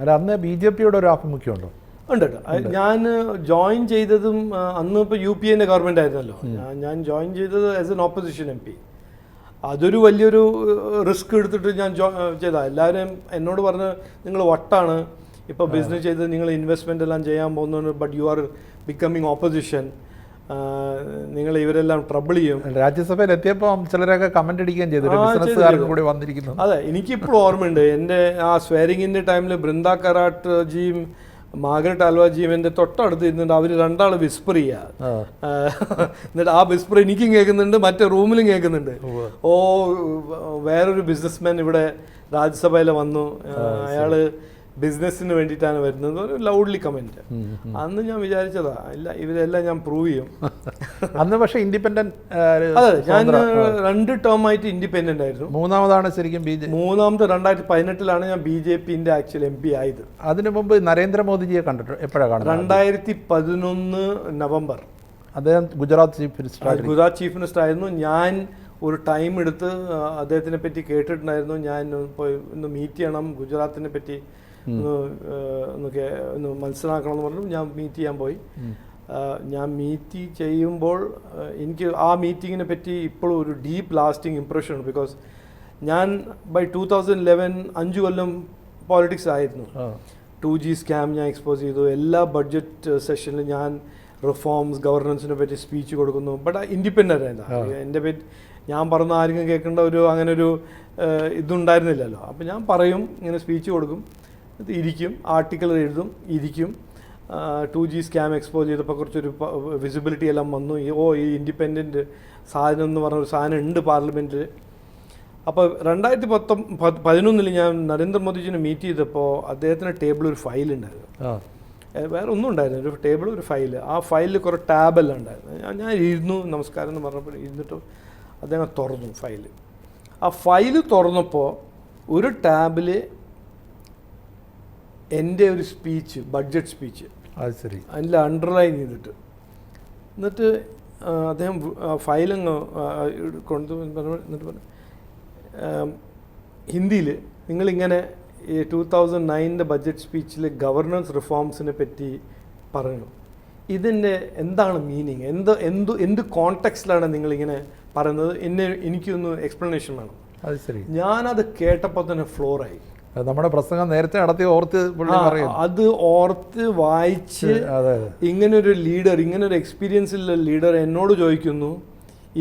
അല്ല അന്ന് B J പിയുടെ ഒരു ആഭിമുഖ്യമുണ്ടോ? ഉണ്ടോ ഉണ്ട്. ഞാൻ ജോയിൻ ചെയ്തതും അന്ന് ഇപ്പോൾ യു പി എന്റെ ഗവൺമെന്റ് ആയിരുന്നല്ലോ. ഞാൻ ജോയിൻ ചെയ്തത് as an opposition M P അതൊരു വലിയൊരു റിസ്ക് എടുത്തിട്ട് ഞാൻ ജോ ചെയ്താൽ എല്ലാവരും എന്നോട് പറഞ്ഞ് നിങ്ങൾ വട്ടാണ്. ഇപ്പോൾ ബിസിനസ് ചെയ്ത് നിങ്ങൾ ഇൻവെസ്റ്റ്മെന്റ് എല്ലാം ചെയ്യാൻ പോകുന്നു but you are becoming opposition നിങ്ങൾ ഇവരെല്ലാം ട്രബിൾ ചെയ്യും. രാജ്യസഭയിൽ എത്തിയപ്പോൾ ചിലരൊക്കെ കമന്റ് അടിക്കുകയും ചെയ്തു. കൂടി വന്നിരിക്കുന്നു. അതെ എനിക്കിപ്പോഴും ഓർമ്മയുണ്ട്. എന്റെ ആ സ്വേരിങ്ങിന്റെ ടൈമിൽ ബൃന്ദ കരാട്ട് ജിയും മാർഗരറ്റ് ആൽവാജിയും എന്റെ തൊട്ടടുത്ത് ഇരുന്നിട്ട് അവർ രണ്ടാൾ വിസ്പർ ചെയ്യുക എന്നിട്ട് ആ വിസ്പർ എനിക്കും കേൾക്കുന്നുണ്ട് മറ്റേ റൂമിലും കേൾക്കുന്നുണ്ട്. ഓ വേറൊരു ബിസിനസ്മാൻ ഇവിടെ രാജ്യസഭയിൽ വന്നു. അയാൾ ബിസിനസ്സിന് വേണ്ടിയിട്ടാണ് വരുന്നത് ഒരു ലൗഡ്ലി കമന്റ് അന്ന് ഞാൻ വിചാരിച്ചതാ ഇല്ല ഇവരെല്ലാം ഞാൻ പ്രൂവ് ചെയ്യും. അന്ന് പക്ഷേ ഇൻഡിപെൻഡന്റ് അതെ ഞാൻ രണ്ട് ടേം ആയിട്ട് ഇൻഡിപെൻഡന്റ് ആയിരുന്നു. മൂന്നാമതാണ് ശരിക്കും ബി ജെ മൂന്നാമത് രണ്ടായിരത്തി പതിനെട്ടിലാണ് ഞാൻ ബി ജെ പിന്റെ ആക്ച്വൽ എം പി ആയത്. അതിനു മുമ്പ് നരേന്ദ്രമോദിജിയെ കണ്ടിട്ട് എപ്പോഴാണ് കാണുന്നത് രണ്ടായിരത്തി പതിനൊന്ന് നവംബർ. അദ്ദേഹം Gujarat chief minister Gujarat chief minister ആയിരുന്നു. ഞാൻ ഒരു ടൈം എടുത്ത് അദ്ദേഹത്തിനെ പറ്റി കേട്ടിട്ടുണ്ടായിരുന്നു. ഞാൻ പോയി ഒന്ന് മീറ്റ് ചെയ്യണം. ഗുജറാത്തിനെ പറ്റി ഒന്ന് ഒന്ന് ഒന്ന് മനസ്സിലാക്കണം എന്ന് പറഞ്ഞു. ഞാൻ മീറ്റ് ചെയ്യാൻ പോയി. ഞാൻ മീറ്റ് ചെയ്യുമ്പോൾ എനിക്ക് ആ മീറ്റിങ്ങിനെ പറ്റി ഇപ്പോഴും ഒരു ഡീപ്പ് ലാസ്റ്റിംഗ് ഇമ്പ്രഷൻ ഉണ്ട് ബിക്കോസ് ഞാൻ ബൈ ടൂ തൗസൻഡ് ലെവൻ അഞ്ച് കൊല്ലം പോളിറ്റിക്സ് ആയിരുന്നു. ടു ജി സ്കാം ഞാൻ എക്സ്പോസ് ചെയ്തു. എല്ലാ ബഡ്ജറ്റ് സെഷനിലും ഞാൻ റിഫോംസ് ഗവർണൻസിനെ പറ്റി സ്പീച്ച് കൊടുക്കുന്നു. ബട്ട് ഇൻഡിപെൻഡന്റ് ആയിരുന്നു എന്റെ പേര് ഞാൻ പറഞ്ഞ ആർക്കും കേൾക്കേണ്ട ഒരു അങ്ങനെ ഒരു ഇതുണ്ടായിരുന്നില്ലല്ലോ. അപ്പം ഞാൻ പറയും ഇങ്ങനെ സ്പീച്ച് കൊടുക്കും. ഇരിക്കും. ആർട്ടിക്കിൾ എഴുതും ഇരിക്കും. ടു ജി സ്കാം എക്സ്പോസ് ചെയ്തപ്പോൾ കുറച്ചൊരു വിസിബിലിറ്റി എല്ലാം വന്നു. ഓ ഈ ഇൻഡിപെൻഡന്റ് സാധനം എന്ന് പറഞ്ഞ ഒരു സാധനം ഉണ്ട് പാർലമെന്റിൽ അപ്പോൾ രണ്ടായിരത്തി പത്തൊ പതിനൊന്നിൽ ഞാൻ നരേന്ദ്രമോദിജിനെ മീറ്റ് ചെയ്തപ്പോൾ അദ്ദേഹത്തിന്റെ ടേബിൾ ഒരു ഫയൽ ഉണ്ടായിരുന്നു. വേറെ ഒന്നും ഉണ്ടായിരുന്നു ഒരു ടേബിൾ ഒരു ഫയൽ ആ ഫയലിൽ കുറേ ടാബെല്ലാം ഉണ്ടായിരുന്നു. ഞാൻ ഞാൻ ഇരുന്നു നമസ്കാരം എന്ന് പറഞ്ഞപ്പോൾ ഇരുന്നിട്ട് അദ്ദേഹം തുറന്നു ഫയൽ ആ ഫയൽ തുറന്നപ്പോൾ ഒരു ടാബിൽ എന്റെ ഒരു സ്പീച്ച് ബഡ്ജറ്റ് സ്പീച്ച് അത് ശരി. അതിൽ അണ്ടർലൈൻ ചെയ്തിട്ട്. എന്നിട്ട് അദ്ദേഹം ഫയലങ്ങ് കൊണ്ട് എന്നിട്ട് പറഞ്ഞു ഹിന്ദിയിൽ നിങ്ങളിങ്ങനെ ഈ ടൂ തൗസൻഡ് നയനിന്റെ ബഡ്ജറ്റ് സ്പീച്ചിൽ ഗവർണൻസ് റിഫോംസിനെ പറ്റി പറഞ്ഞു. ഇതിന്റെ എന്താണ് മീനിങ് എന്ത് എന്ത് എന്ത് കോണ്ടെക്സ്റ്റിലാണ് നിങ്ങളിങ്ങനെ പറയുന്നത്? എന്നെ എനിക്കൊന്ന് എക്സ്പ്ലനേഷൻ വേണം. അത് ശരി. ഞാനത് കേട്ടപ്പോൾ തന്നെ ഫ്ലോറായി നമ്മുടെ പ്രസംഗം നേരത്തെ നടത്തി ഓർത്ത് പറയും അത് ഓർത്ത് വായിച്ച് ഇങ്ങനൊരു ലീഡർ ഇങ്ങനൊരു എക്സ്പീരിയൻസ് ഉള്ള ലീഡർ എന്നോട് ചോദിക്കുന്നു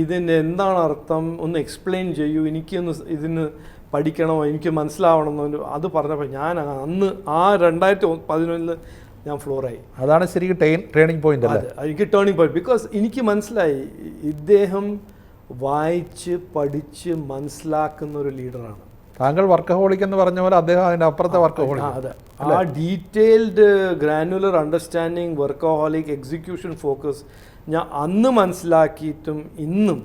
ഇതിന്റെ എന്താണ് അർത്ഥം? ഒന്ന് എക്സ്പ്ലെയിൻ ചെയ്യൂ. എനിക്കൊന്ന് ഇതിന് പഠിക്കണമോ എനിക്ക് മനസ്സിലാവണമെന്നോ അത് പറഞ്ഞപ്പോൾ ഞാൻ അന്ന് ആ രണ്ടായിരത്തി പതിനൊന്നിൽ ഞാൻ ഫ്ലോറായി അതാണ് ശരിക്കും ട്രെയിനിങ് പോയിന്റ് എനിക്ക് ടേണിംഗ് പോയിന്റ് ബിക്കോസ് എനിക്ക് മനസ്സിലായി ഇദ്ദേഹം വായിച്ച് പഠിച്ച് മനസ്സിലാക്കുന്ന ഒരു ലീഡറാണ്. താങ്കൾ വർക്കഹോളിക് എന്ന് പറഞ്ഞ പോലെ അദ്ദേഹം അതിന്റെ അപ്പുറത്തെ വർക്കഹോളിക്. അതെ. ആ detailed granular understanding workaholic execution focus ഞാൻ അന്ന് മനസ്സിലാക്കിയിട്ടും ഇന്നും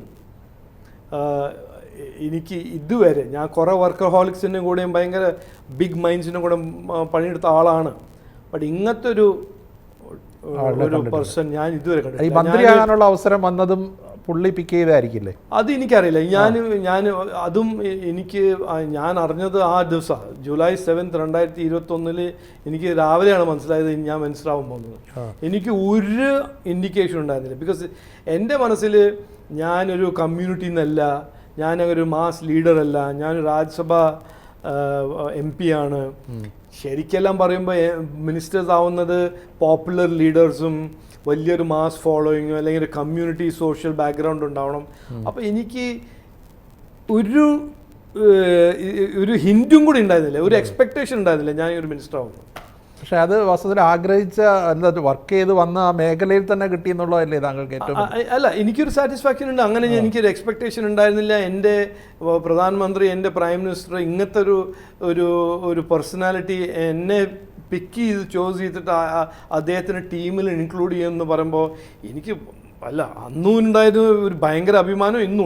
എനിക്ക് ഇതുവരെ ഞാൻ കുറേ വർക്കഹോളിക്സിന്റെ കൂടെയും ഭയങ്കര ബിഗ് മൈൻഡ്സിനും കൂടെ പണിയെടുത്ത ആളാണ്. ബട്ട് ഇങ്ങനത്തെ ഒരു ഒരു പേഴ്സൺ ഞാൻ ഇതുവരെ കണ്ടു മന്ത്രിയാകാനുള്ള അവസരം വന്നതും പുള്ളി പിക്ക് ചെയ്തായിരിക്കില്ലേ? അത് എനിക്കറിയില്ല ഞാൻ ഞാൻ അതും എനിക്ക് ഞാൻ അറിഞ്ഞത് ആ ദിവസമാണ് ജൂലൈ സെവൻത്ത് രണ്ടായിരത്തി ഇരുപത്തൊന്നിൽ എനിക്ക് രാവിലെയാണ് മനസ്സിലായത് ഞാൻ മനസ്സിലാവാൻ പോകുന്നത്. എനിക്ക് ഒരു ഇൻഡിക്കേഷൻ ഉണ്ടായിരുന്നില്ല. ബിക്കോസ് എന്റെ മനസ്സിൽ ഞാനൊരു കമ്മ്യൂണിറ്റി എന്നല്ല ഞാനൊരു മാസ് ലീഡറല്ല ഞാൻ രാജ്യസഭ എം പി ആണ്. ശരിക്കെല്ലാം പറയുമ്പോൾ മിനിസ്റ്റേഴ്സ് ആവുന്നത് പോപ്പുലർ ലീഡേഴ്സും വലിയൊരു മാസ് ഫോളോയിങ്ങോ അല്ലെങ്കിൽ ഒരു കമ്മ്യൂണിറ്റി സോഷ്യൽ ബാക്ക്ഗ്രൗണ്ട് ഉണ്ടാവണം. അപ്പോൾ എനിക്ക് ഒരു ഒരു ഹിന്റും കൂടി ഉണ്ടായിരുന്നില്ല. ഒരു എക്സ്പെക്ടേഷൻ ഉണ്ടായിരുന്നില്ല ഞാൻ ഒരു മിനിസ്റ്റർ ആവുന്നു. പക്ഷെ അത് വാസ്തവത്തിൽ ആഗ്രഹിച്ച എന്താ വർക്ക് ചെയ്ത് വന്ന ആ മേഖലയിൽ തന്നെ കിട്ടി എന്നുള്ളതല്ലേ താങ്കൾക്ക് ഏറ്റവും അല്ല എനിക്കൊരു സാറ്റിസ്ഫാക്ഷൻ ഉണ്ട്. അങ്ങനെ എനിക്കൊരു എക്സ്പെക്ടേഷൻ ഉണ്ടായിരുന്നില്ല. എന്റെ പ്രധാനമന്ത്രി എന്റെ പ്രൈം മിനിസ്റ്റർ ഇങ്ങനത്തെ ഒരു ഒരു ഒരു പേഴ്സണാലിറ്റി എന്നെ പിക്ക് ചെയ്ത് ചോസ് ചെയ്തിട്ട് അദ്ദേഹത്തിന് ടീമിൽ ഇൻക്ലൂഡ് ചെയ്യുമെന്ന് പറയുമ്പോൾ എനിക്ക് അല്ല അന്നും ഉണ്ടായിരുന്ന ഒരു ഭയങ്കര അഭിമാനം ഇന്നും